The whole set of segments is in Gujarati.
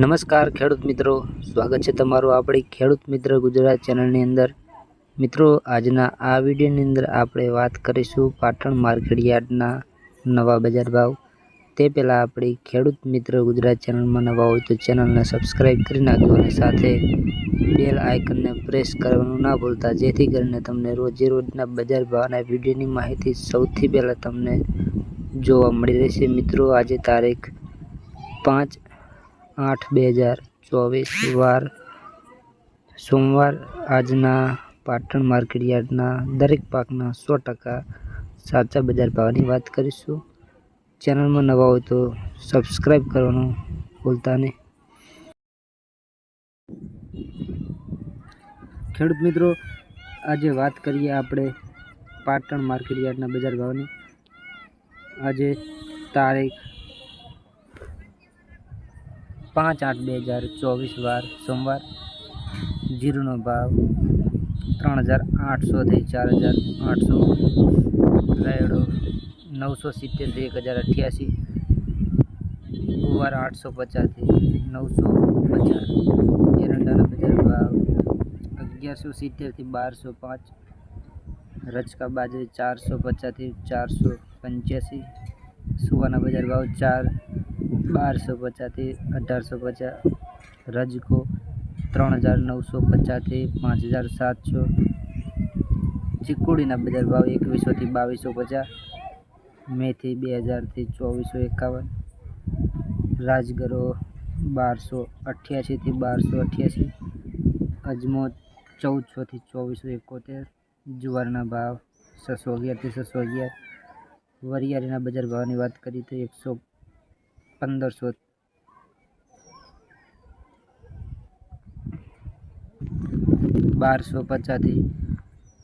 નમસ્કાર ખેડૂત મિત્રો. સ્વાગત છે તમારું આપણી ખેડૂત મિત્ર ગુજરાત ચેનલની અંદર. મિત્રો, આજના આ વિડીયોની અંદર આપણે વાત કરીશું પાટણ માર્કેટ યાર્ડના નવા બજાર ભાવ. તે પહેલાં આપણી ખેડૂત મિત્ર ગુજરાત ચેનલમાં નવા હોય તો ચેનલને સબસ્ક્રાઈબ કરી નાખજો અને સાથે બેલ આઇકનને પ્રેસ કરવાનું ના ભૂલતા, જેથી કરીને તમને રોજે રોજના બજાર ભાવના વિડીયોની માહિતી સૌથી પહેલાં તમને જોવા મળી રહેશે. મિત્રો, આજે તારીખ પાંચ આઠ, બે હજાર ચોવીસ વાર સોમવાર આજના પાટણ માર્કેટ યાર્ડના દરેક પાકના સો ટકા સાચા બજાર ભાવની વાત કરીશું. ચેનલમાં નવા હોય તો સબસ્ક્રાઈબ કરવાનું ભૂલતા નહીં. ખેડૂત મિત્રો, આજે વાત કરીએ આપણે પાટણ માર્કેટ યાર્ડના બજાર ભાવની. આજે તારીખ પાંચ આઠ બે હજાર ચોવીસ વાર સોમવાર જીરુનો ભાવ ત્રણ હજાર આઠસોથી ચાર હજાર આઠસો. રાયડો નવસો સિત્તેરથી એક હજાર અઠ્યાસી. ગુવાર આઠસો પચાસથી નવસો પચાસ. એરંડાના બજાર ભાવ અગિયારસો સિત્તેરથી બારસો પાંચ. રચકા બાજરી ચારસો પચાસથી ચારસો પંચ્યાસી. સુવાના બજાર ભાવ ચાર બારસો પચાસથી અઢારસો પચાસ રજકો ત્રણ હજાર નવસો પચાસથી પાંચ હજાર સાતસો, ચીકુડીના બજાર ભાવ એકવીસોથી બાવીસો પચાસ મેથી બે હજારથી ચોવીસો એકાવન રાજગરો બારસો અઠ્યાસીથી બારસો અઠ્યાસી અજમો ચૌદસોથી ચોવીસો એકોતેર જુવારના ભાવ છસો અગિયારથી છસો અગિયાર, વરિયાળીના બજાર ભાવની વાત કરીએ તો એકસો પંદરસો. બારસો પચાસથી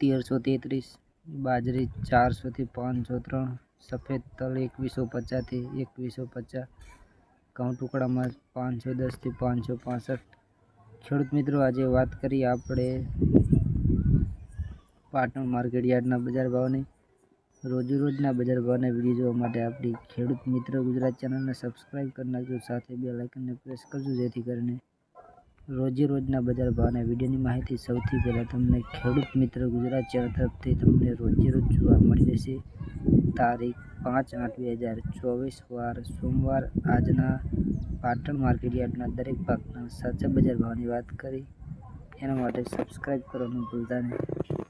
તેરસો તેત્રીસ, બાજરી ચારસોથી પાંચસો ત્રણ, સફેદ તલ એકવીસો પચાસથી એકવીસો પચાસ, ઘઉં ટુકડામાં પાંચસો દસથી પાંચસો પાસઠ. ખેડૂત મિત્રો, આજે વાત કરીએ આપણે પાટણ માર્કેટ યાર્ડના બજાર ભાવની. રોજના બજાર ભાવના વીડિયો જોવા માટે આપણી ખેડૂત મિત્ર ગુજરાત ચેનલને સબસ્ક્રાઈબ કરી નાખજો. સાથે બે લાઇકનને પ્રેસ કરજો, જેથી કરીને રોજે રોજના બજાર ભાવના વિડીયોની માહિતી સૌથી પહેલાં તમને ખેડૂત મિત્ર ગુજરાત ચેનલ તરફથી તમને રોજે રોજ જોવા મળી રહેશે. તારીખ પાંચ આઠ બે હજાર ચોવીસ, વાર સોમવાર, આજના પાટણ માર્કેટ યાર્ડના દરેક પાકના સાચા બજાર ભાવની વાત કરી. એના માટે સબસ્ક્રાઈબ કરવાનું ભૂલતા નહીં.